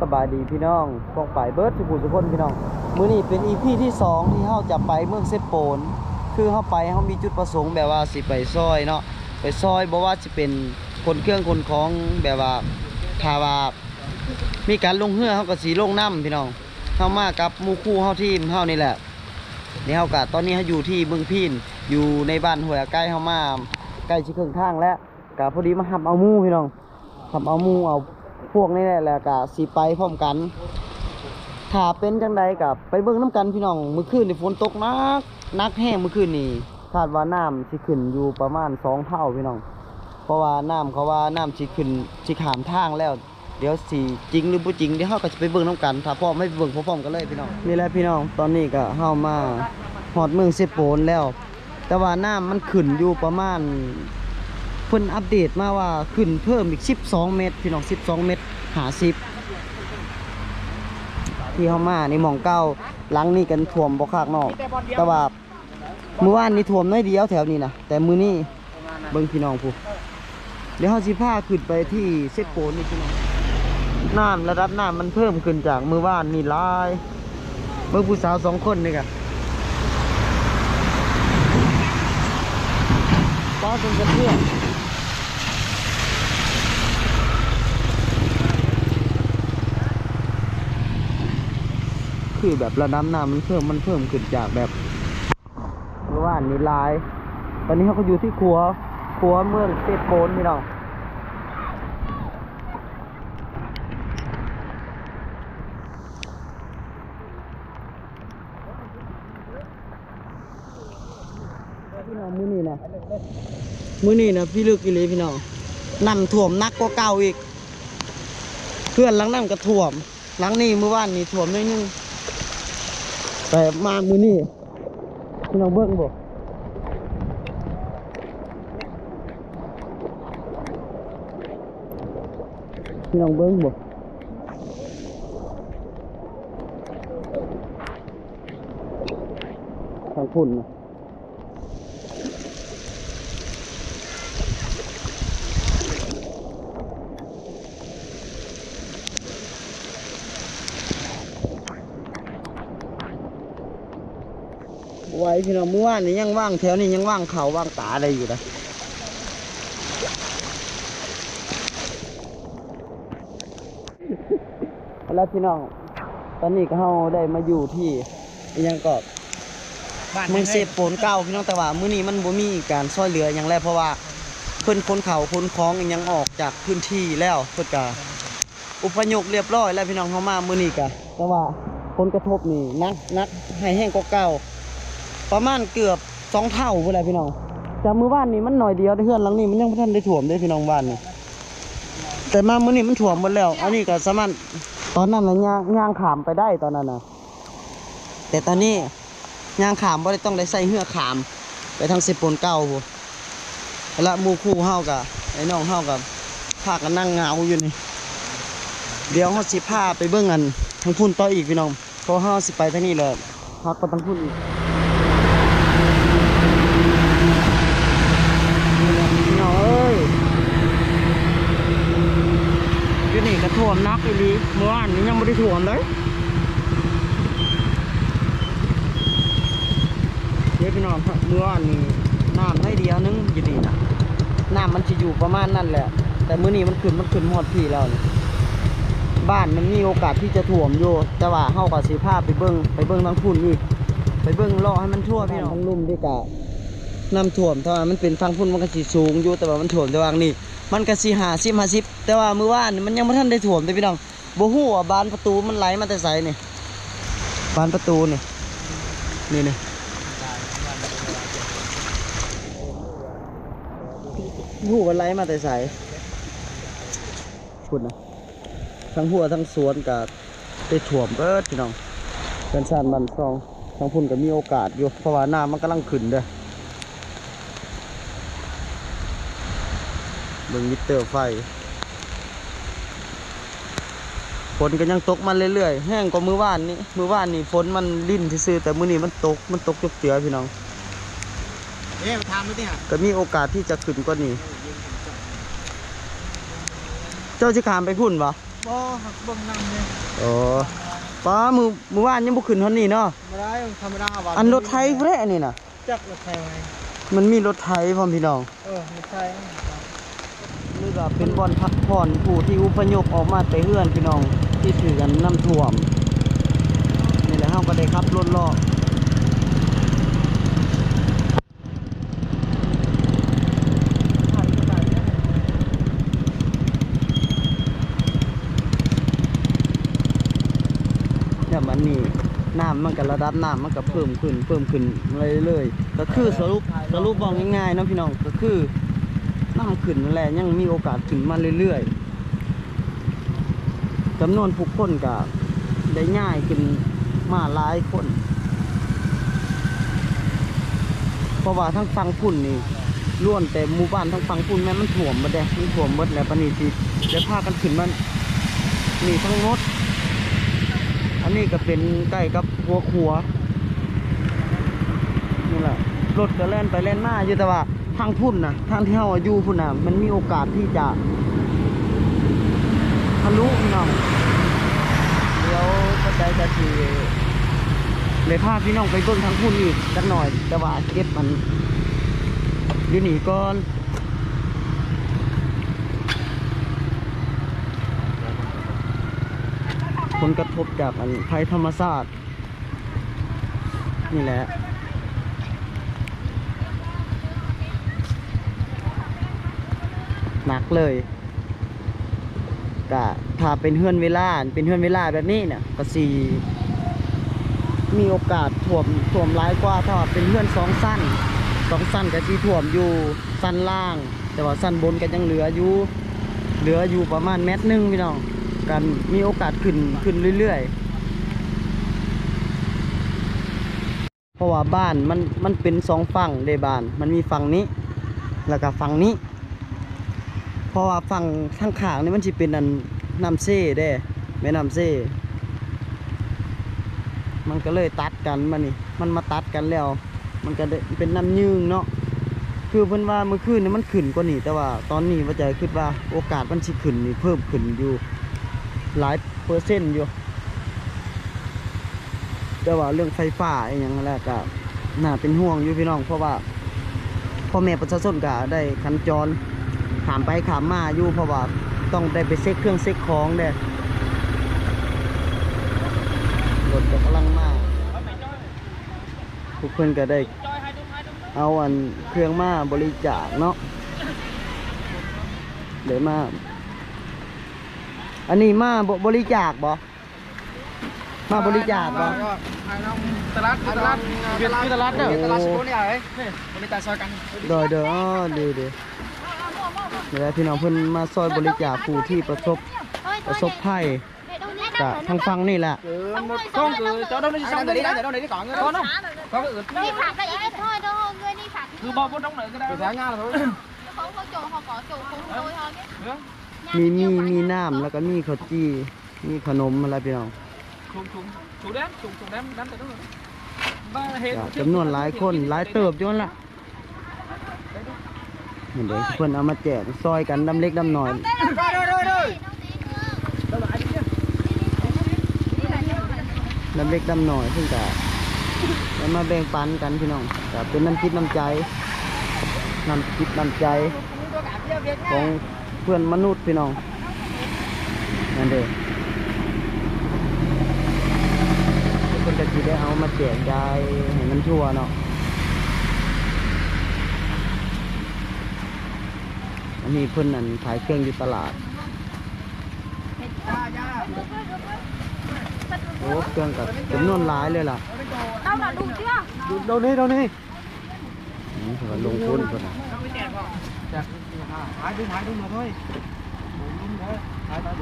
สบายดีพี่น้องพวกไปเบิร์ดทุกผู้ทุกคนพี่น้อง มือนี้เป็นอีพีที่สองที่เฮาจะไปเมืองเซโปน คือเฮาไปเฮามีจุดประสงค์แบบว่าสิไปซอยเนาะไปซอยบ่ว่าสิเป็นคนเครื่องคนของแบบว่าถ้าว่ามีการลงเรือเฮาก็สิลงน้ำพี่น้องเฮามากับมูคู่เฮาทีมเฮานี่แหละนี่เฮาก็ตอนนี้เฮาอยู่ที่เมืองพีนอยู่ในบ้านห้วยใกล้เฮามาใกล้สิครึ่งทางแล้วก็พอดีมาหับเอามูพี่น้องหับเอามูเอา พวกนี้แหละแล้วก็สิไปพร้อมกัน ถ้าเป็นจังใดกับไปเบิ่งน้ำกันพี่น้อง มือคืนนี่ฝนตกนักนักแห้งมือคืนนี่คาดว่าน้ำสิขึ้นอยู่ประมาณ2เท่าพี่น้อง เพราะว่าน้ำเขาว่าน้ำสิขึ้นสิขามทางแล้ว เดี๋ยวสิจริงหรือบ่จริงเดี๋ยวเฮาก็จะไปเบิ่งน้ำกัน ถ้าพร้อมไม่เบิ่งพร้อมกันเลยพี่น้อง นี่แหละพี่น้องตอนนี้ก็เฮามาฮอดเมืองเซโปนแล้ว แต่ว่าน้ำมันขึ้นอยู่ประมาณ เพิ่นอัปเดตมาว่าขึ้นเพิ่มอีก 12 เมตร พี่น้อง 12 เมตร50ที่เฮามาในหมองเก้าหลังนี่กันท่วมบ่คักนาะแต่ว่าเมื่อวานนี่ท่วมน้อยเดียวแถวนี้นะแต่มือนี้เบิ่งพี่น้องผู้เดี๋ยวเฮาสิพาขึ้นไปที่เซโปนนี่พี่น้องน้ำระดับน้ำมันเพิ่มขึ้นจากมื้อวานนี่ลายเบิ่งผู้สาวสองคนนี่กะป้าจนกระเพื่อม คือแบบระดับน้ำมันเพิ่มมันเพิ่มขึ้นจากแบบเมื่อวานนี่หลาย ตอนนี้เขาก็อยู่ที่ครัวครัวเมืองเซโปนพี่น้องพี่น้องมือนี้นะมื้อนี้นะพี่ลึกอีหลีพี่น้องน้ำท่วมหนักกว่าเก่าอีกเพื่อนหลังน้ำก็ท่วมหลังนี้เมื่อวานนี่ท่วมนิดนึง แต่มามือนี่พี่น้องเบิ้งบ่พี่น้องเบิ้งบ่ทางพุ่นนะ พี่น้องเมื่อวานนี้ยังว่างแถวนี้ยังว่างเขาว่างตาอะไรอยู่นะแล้วพี่น้อง ตอนนี้ก็เราได้มาอยู่ที่อิหยังก็เมืองเซโปนเก้าพี่น้องแต่ว่ามื้อนี้มันบ่มีการช่วยเหลือหยังแล้วเพราะว่าเพิ่นคนเขาคนคลองอิหยังออกจากพื้นที่แล้วเพิ่นก็อุปยกเรียบร้อยแล้วพี่น้องเข้ามามื้อนี้ก็แต่ว่าผลกระทบนี่หนักหนักให้แห้งกว่าเก่า ประมาณเกือบสองเท่าพุ่นแหละพี่น้องจากมือบ้านนี่มันหน่อยเดียวแต่เฮือนหลังนี้มันยังบ่ทันได้ท่วมเด้พี่น้องบ้านนี่แต่มามือนี้มันถ่วมหมดแล้ว อันนี้ก็สามารถตอนนั้นน่ะย่างย่างขามไปได้ตอนนั้นนะแต่ตอนนี้ย่างขามบ่ได้ต้องได้ใส่เหือขาม ไปทางสิบปนเก่าพู้นและมูคู่เฮากับไอ้น้องเฮากับพากันนั่งเงาอยู่นี่เดี๋ยวเฮาสิพาไปเบิ่งอันทางพุ่นต่ออีกพี่น้องเพราะเฮาสิไปทางนี้เลยพักไปทางพุ่นอีกนี่แหละพี่น้องเอ้ย อยู่นี่ก็ ท่วมนักอีหลีเมื่อวานนี้ยังไม่ได้ท่วมเลยเดี๋ยวพี่น้องครับเมื่อวานนี้น้ำได้เดียวนึงอยู่นี่นะน้ำมันจะอยู่ประมาณนั่นแหละ แต่มื้อนี้มันขึ้นมันขึ้นหอดพี่แล้วนี่บ้านมันมีโอกาสที่จะท่วมอยู่แต่ว่าเฮากับสีภาพไปเบิ้งไปเบิ้งทางพุ่นอีกไปเบิ้งรอให้มันทั่วพี่น้องทั้งลุ่มดีกะ น้ำท่วมถ้าว่ามันเป็นฟังพุ่นมันก็สิสูงอยู่แต่ว่ามันท่วมแต่ว่านี่มันก็สิหาสิบหาสิบแต่ว่ามือว่านี่มันยังไม่ทันได้ถ่วมเลยพี่น้องบ่ฮู้ว่าบานประตูมันไหลมาแต่ไสนี่บานประตูนี่นี่นี่ฮู้ว่าไหลมาแต่ไสพูดนะทั้งหัวทั้งสวนก็ได้ถ่วมเบิดพี่น้องเป็นชานบันซองทั้งพุ่นก็มีโอกาสอยู่เพราะว่าน้ำมันกำลังขึ้นเด้อ เบิ่งมิเตอร์ไฟฝนก็ยังตกมาเรื่อยๆ แห้งกว่ามื้อวานนี้มื้อวานนี่ฝนมันลิ่นซื่อๆแต่มื้อนี้มันตกมันตกจุกเจือพี่น้องเอ๊ะมาทำไม่ได้ฮะก็มีโอกาสที่จะขึ้นกว่านี้ เจ้าสิขามไปพุ่นปะเบ่หักเบิ่งนำเลยโอ้ป้ามือมือว่านยังบ่ขึ้นเท่านี้เนาะบ่ได้ธรรมดาว่าอันรถไทยพุ่นแหละอันนี้น่ะจักรถไทยไว้มันมีรถไทยพร้อมพี่น้อง เออรถไทย นี่ก็เป็นบอนพักผ่อนผู้ที่อพยพออกมาแต่เฮือนพี่น้องที่ถือกันน้ำท่วมนี่แหละเฮาก็ได้ขับรถเลาะอย่มันนี่น้ำมันก็ระดับน้ำมันก็เพิ่มขึ้นเพิ่มขึ้นเรื่อยๆก็คือสรุปสรุปบอกง่ายๆนะพี่น้องก็คือ น้ำขึ้นแหละยังมีโอกาสขึ้นมาเรื่อยๆจำนวนผู้คนก็ได้ง่ายขึ้นมาหลายคน เพราะว่าทั้งฟังพุ่นนี่ล้วนแต่หมู่บ้านทั้งฟังพุ่นแม่มันถ่วมมาแดมันถ่วมหมดแล้วปนนี้สิได้พากันขึ้นมันนี่ทั้งงดอันนี้ก็เป็นใกล้กับหัวขัวนี่แหละรถก็แล่นไปแล่นมาอยู่แต่ว่า ทางพุ่นนะทางที่เฮาอยู่พุ่นนะมันมีโอกาสที่จะทะลุพี่น้องเดี๋ยวก็ใจจะทีเลยพาพี่น้องไปเบิ่งทางพุ่นอีกสักหน่อย แต่ว่าเก็บมันอยู่นี่ก่อนผลกระทบจากอันภัยธรรมชาตินี่แหละ นักเลยก็ถ้าเป็นเฮือนเวลา เป็นเฮือนเวลาแบบนี้เนี่ยก็สีมีโอกาสถ่วมถ่วมร้ายกว่าถ้าเป็นเฮือนสองสั้นสองสั้นก็สีถ่วมอยู่สั้นล่าง แต่ว่าสั้นบนก็ยังเหลืออยู่เหลืออยู่ประมาณเมตรหนึ่งพี่น้องกันมีโอกาสขึ้นขึ้นเรื่อยๆเพราะว่าบ้านมันมันเป็นสองฝั่งเดบ้าน มันมีฝั่งนี้ แล้วก็ฝั่งนี้ เพราะว่าฝั่งข้างขางนี่มันสิเป็นอันน้ำเซ่เด้แม่น้ำเซ่มันก็เลยตัดกันมานี่ มันมาตัดกันแล้ว มันก็เป็นน้ำยืงเนาะคือเพิ่นว่าเมื่อคืนนี่มันขึ้นกว่านี้แต่ว่าตอนนี้ว่าจะคิดว่าโอกาสมันสิขึ้นนี่เพิ่มขึ้นอยู่หลายเปอร์เซ็นต์อยู่ แต่ว่าเรื่องไฟฟ้าอย่างนั้นแหละก็น่าเป็นห่วงอยู่พี่น้อง เพราะว่าพ่อแม่ประชาชนก็ได้ขันจร ขามไปขามมาอยู่เพราะว่าต้องได้ไปเซ็กเครื่องเซ็กของเด้รถก็กำลังมาทุกคนก็ได้เอาอันเครื่องมาบริจาคเนาะเดี๋ยวมา อันนี้มาบบริจาคบ่มาบริจาคบ่ตลาดตลาดเวียดตลาดเด้อตลาดสกุลนี่นี่บริการซอยกันเดี๋ยวเดี๋ยวอ๋อดี ดีเดี๋ยวพี่น้องเพิ่นมาซอยบริจาคผู้ที่ประสบประสบภัยจากทางฟังนี่แหละ một con cứ cho đâu đi xong đi ra đâu đi có người con không có cái ướt đi phạt là ít thôi đâu người đi phạt cứ bao bốn trong này cái đây nga là thôi không có chỗ họ có chỗ không thôi thôi chứ มีมีมีน้ำแล้วก็มีข้าวจี้มีขนมอะไรพี่น้อง xuống xuống xuống đếm xuống xuống đếm đếm tới đó rồi ba hết ก็จำนวนหลายคนหลายเติบจนละ เห็นเด้เพิ่นเอามาแจกซอยกันดำเล็กดำน้อย rồi rồi rồi rồi đâu lại đi chứ ดำเล็กดำน้อยเพิ่นก็แล้วมาแบ่งปันกันพี่น้องก็เป็นน้ำจิตน้ำใจน้ำจิตน้ำใจของเพื่อนมนุษย์พี่น้องนั่นเด้ทุกคนก็จะได้เอามาแจกยายให้มันทั่วเนาะ อันนี้เพิ่นนั่นขายเครื่องอยู่ตลาดโอ้เครื่องกับจำนวนหลายเลยล่ะ đâu là đủ chưa โดนนี่โดนนี่นี่ถือว่าลงทุนเพิ่นน่ะ không có chèn vào chặt hai đứa hai đứa mà thôi bốn đứa nữa hai ba bốn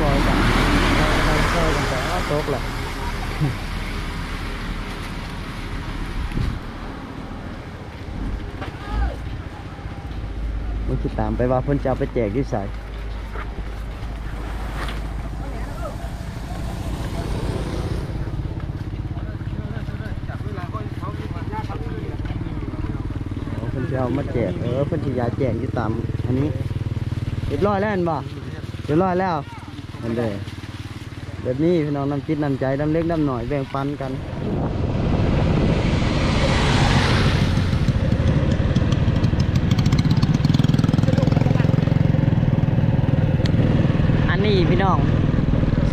ซอยกันซอยกันแต่ว่าตกแหละ มันคิดตามไปว่าเพิ่นจะเอาไปแจกที่ใส่เพิ่นจะเอามาแจกเออเพิ่นจะยาแจกที่ตามอันนี้เรียบร้อยแล้วเห็นบ่เรียบร้อยแล้วนั่นเด้แบบนี้พี่น้องน้ำจิตน้ำใจน้ำเล็กน้ำหน่อยแบ่งปันกัน อันนี้พี่น้อง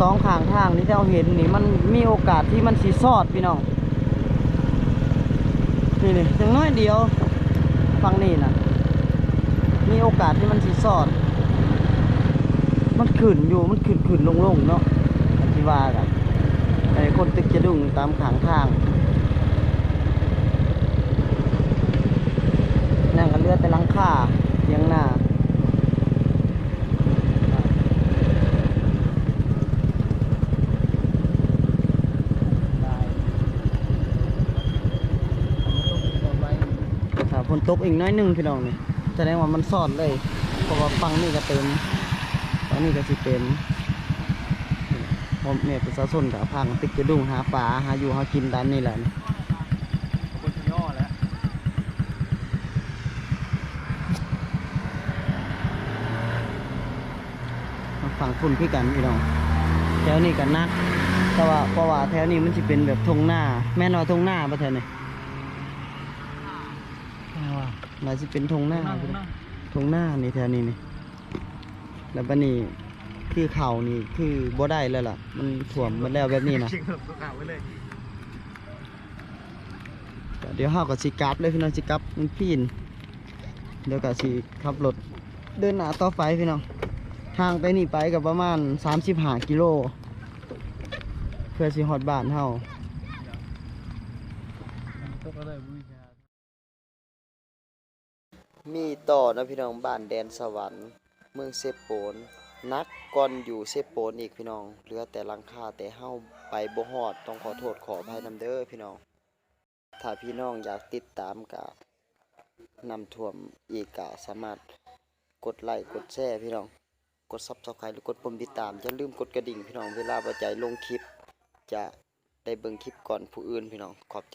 สองข้างทางที่เราเห็นนี่มันมีโอกาสที่มันสีซอดพี่น้องนี่นี่อย่างน้อยเดียวฟังนี่นะมีโอกาสที่มันสีซอด มันขึ้นอยู่มันขึ้นขึ้นลงลงเนาะอธิว่ากันไอ้คนตึกจะดุ้งตามขางทางนั่งกันเลือดแต่ลังคาเทียังหน้า ถ้า ฝนตกอีกน้อยหนึงพี่น้องนี่แสดงว่ามันสอดเลยเพราะว่าฟังนี่ก็เต็มฟังนี่ก็สิเต็มผมเนี่ยประชาชนกับพังติดจะดุ้งหาปลาหาอยู่หากินตามนี่แหละนี่คนย่อแล้วมาฝั่งฝุ่นพี่กันพี่น้องแถวนี้กันนัก แต่ว่าเพราะว่าแถวนี้มันจะเป็นแบบทงหน้า แม่นว่าทงหน้าประแถวนี้ น่าจะเป็นทงหน้าพี่น้องทงหน้านี่แถวนี้นี่แล้วบันนี้คือเขานี่คือบ่ได้แล้วล่ะ มันถ่วมหมันแล้วแบบนี้นะชิงแบบตัวข่าวไว้เลยก็เดี๋ยวเฮาก็สิกลับเลยพี่น้องสิกลับมันพีนเดี๋ยวก็สิขับรถเดินหน้าต่อไปพี่น้องทางไปนี่ไปก็ประมาณ 35 กิโลเพื่อสิฮอดบ้านเฮา ตัวก็เลยวิ่ง มี ต่อนะพี่น้องบ้านแดนสวรรค์เมืองเซโปนนักก่อนอยู่เซโปนอีกพี่น้องเหลือแต่ลังคาแต่เฮาไปบ่ฮอดต้องขอโทษขออภัยนำเด้อพี่น้อง ถ้าพี่น้องอยากติดตามกะนำท่วมอีกกะสามารถกดไลค์กดแชร์พี่น้อง กด Subscribe หรือกดปุ่มติดตามอย่าลืมกดกระดิ่งพี่น้องเวลาบ่ใจลงคลิป จะได้เบิ่งคลิปก่อนผู้อื่นพี่น้องขอบใจ